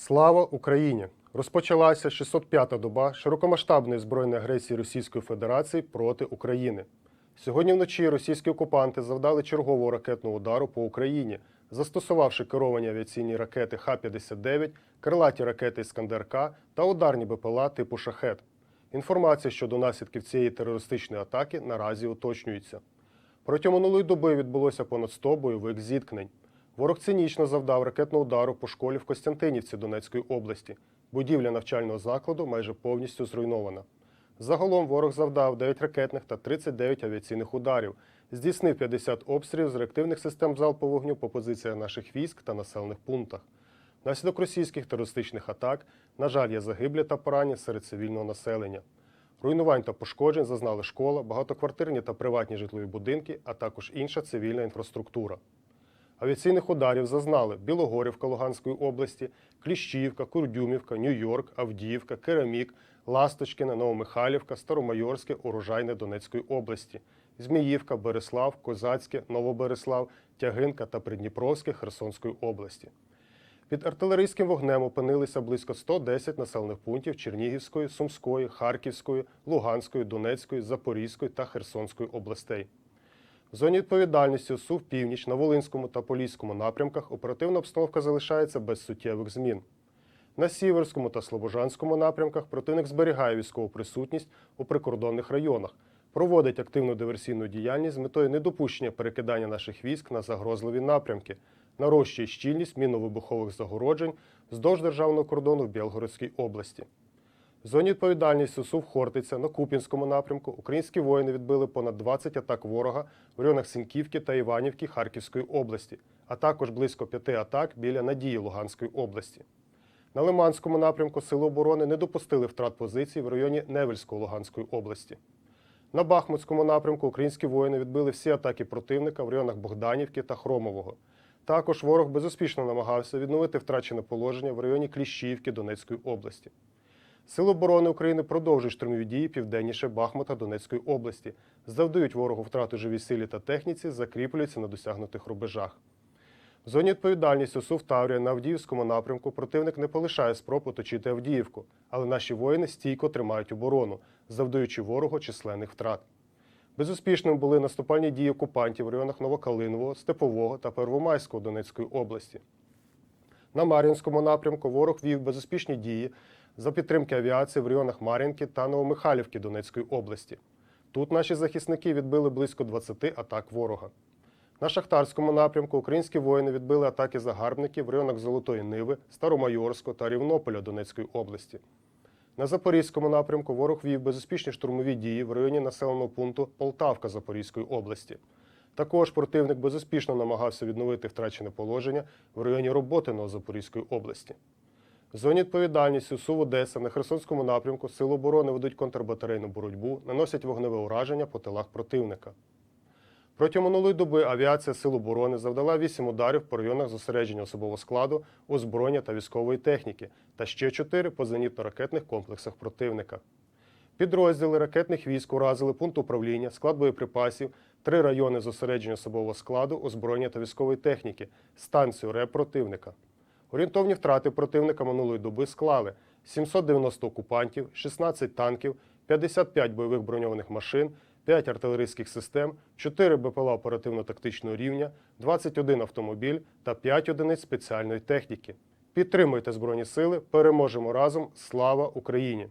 Слава Україні! Розпочалася 605-та доба широкомасштабної збройної агресії Російської Федерації проти України. Сьогодні вночі російські окупанти завдали чергового ракетного удару по Україні, застосувавши керовані авіаційні ракети Х-59, крилаті ракети Іскандер-К та ударні БПЛА типу Шахет. Інформація щодо наслідків цієї терористичної атаки наразі уточнюється. Протягом минулої доби відбулося понад 100 бойових зіткнень. Ворог цинічно завдав ракетного удару по школі в Костянтинівці Донецької області. Будівля навчального закладу майже повністю зруйнована. Загалом ворог завдав 9 ракетних та 39 авіаційних ударів, здійснив 50 обстрілів з реактивних систем залпового вогню по позиціях наших військ та населених пунктах. Внаслідок російських терористичних атак, на жаль, є загиблі та поранені серед цивільного населення. Руйнувань та пошкоджень зазнали школа, багатоквартирні та приватні житлові будинки, а також інша цивільна інфраструктура. Авіаційних ударів зазнали Білогорівка Луганської області, Кліщівка, Курдюмівка, Нью-Йорк, Авдіївка, Керамік, Ласточкіна, Новомихайлівка, Старомайорське, Урожайне Донецької області, Зміївка, Береслав, Козацьке, Новобереслав, Тягинка та Придніпровське Херсонської області. Під артилерійським вогнем опинилися близько 110 населених пунктів Чернігівської, Сумської, Харківської, Луганської, Донецької, Запорізької та Херсонської областей. В зоні відповідальності СУВ північ на Волинському та Поліському напрямках оперативна обстановка залишається без суттєвих змін. На Сіверському та Слобожанському напрямках противник зберігає військову присутність у прикордонних районах, проводить активну диверсійну діяльність з метою недопущення перекидання наших військ на загрозливі напрямки, нарощує щільність мінно-вибухових загороджень вздовж державного кордону в Білгородській області. В зоні відповідальності СУВ Хортиця на Куп'янському напрямку українські воїни відбили понад 20 атак ворога в районах Сіньківки та Іванівки Харківської області, а також близько п'яти атак біля Надії Луганської області. На Лиманському напрямку Сили оборони не допустили втрат позицій в районі Невельської Луганської області. На Бахмутському напрямку українські воїни відбили всі атаки противника в районах Богданівки та Хромового. Також ворог безуспішно намагався відновити втрачене положення в районі Кліщівки Донецької області. Сили оборони України продовжують штурмові дії південніше Бахмута Донецької області, завдають ворогу втрату живій силі та техніці, закріплюються на досягнутих рубежах. В зоні відповідальності СУВ Таврія на Авдіївському напрямку противник не полишає спроб оточити Авдіївку, але наші воїни стійко тримають оборону, завдаючи ворогу численних втрат. Безуспішними були наступальні дії окупантів в районах Новокалинового, Степового та Первомайського Донецької області. На Мар'їнському напрямку ворог вів безуспішні дії за підтримки авіації в районах Мар'їнки та Новомихайлівки Донецької області. Тут наші захисники відбили близько 20 атак ворога. На Шахтарському напрямку українські воїни відбили атаки загарбників в районах Золотої Ниви, Старомайорського та Рівнополя Донецької області. На Запорізькому напрямку ворог вів безуспішні штурмові дії в районі населеного пункту Полтавка Запорізької області. Також противник безуспішно намагався відновити втрачене положення в районі Роботиного Запорізької області. Зоні відповідальності СУВ Одеса на Херсонському напрямку Сили оборони ведуть контрбатарейну боротьбу, наносять вогневе ураження по тилах противника. Протягом минулої доби авіація Сил оборони завдала 8 ударів по районах зосередження особового складу, озброєння та військової техніки та ще 4 по зенітно-ракетних комплексах противника. Підрозділи ракетних військ уразили пункт управління, склад боєприпасів, три райони зосередження особового складу, озброєння та військової техніки, станцію РЕП противника. Орієнтовні втрати противника минулої доби склали 790 окупантів, 16 танків, 55 бойових броньованих машин, 5 артилерійських систем, 4 БПЛА оперативно-тактичного рівня, 21 автомобіль та 5 одиниць спеціальної техніки. Підтримуйте Збройні Сили, переможемо разом! Слава Україні!